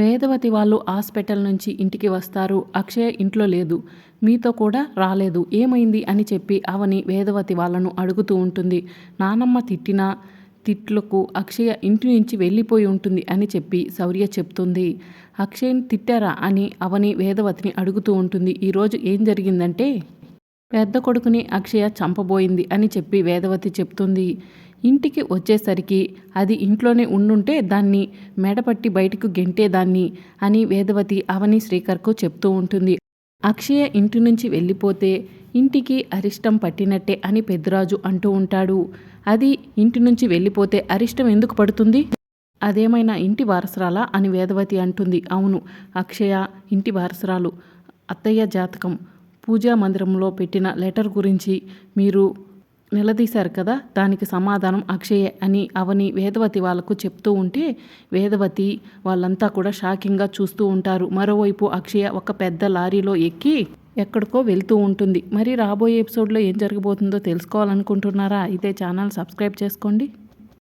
వేదవతి వాళ్ళు హాస్పిటల్ నుంచి ఇంటికి వస్తారు. అక్షయ ఇంట్లో లేదు. మీతో కూడా రాలేదు. ఏమైంది అని చెప్పి అవని వేదవతి వాళ్ళను అడుగుతూ ఉంటుంది. నానమ్మ తిట్టిన తిట్లకు అక్షయ ఇంటి నుంచి వెళ్ళిపోయి ఉంటుంది అని చెప్పి శౌర్య చెప్తుంది. అక్షయ్ని తిట్టారా అని అవని వేదవతిని అడుగుతూ ఉంటుంది. ఈరోజు ఏం జరిగిందంటే పెద్ద కొడుకుని అక్షయ చంపబోయింది అని చెప్పి వేదవతి చెప్తుంది. ఇంటికి వచ్చేసరికి అది ఇంట్లోనే ఉండుంటే దాన్ని మెడపట్టి బయటకు గెంటేదాన్ని అని వేదవతి అవని శ్రీకర్కు చెప్తూ ఉంటుంది. అక్షయ ఇంటి నుంచి వెళ్ళిపోతే ఇంటికి అరిష్టం పట్టినట్టే అని పెద్దరాజు అంటూ ఉంటాడు. అది ఇంటి నుంచి వెళ్ళిపోతే అరిష్టం ఎందుకు పడుతుంది? అదేమైనా ఇంటి వారసురాలా అని వేదవతి అంటుంది. అవును అక్షయ ఇంటి వారసురాలు అత్తయ్య జాతకం పూజా మందిరంలో పెట్టిన లెటర్ గురించి మీరు నిలదీశారు కదా? దానికి సమాధానం అక్షయే అని అవని వేదవతి వాళ్ళకు చెప్తూ ఉంటే వేదవతి వాళ్ళంతా కూడా షాకింగ్గా చూస్తూ ఉంటారు. మరోవైపు అక్షయ ఒక పెద్ద లారీలో ఎక్కి ఎక్కడికో వెళ్తూ ఉంటుంది. మరి రాబోయే ఎపిసోడ్లో ఏం జరగబోతుందో తెలుసుకోవాలనుకుంటున్నారా? అయితే ఛానల్ సబ్స్క్రైబ్ చేసుకోండి.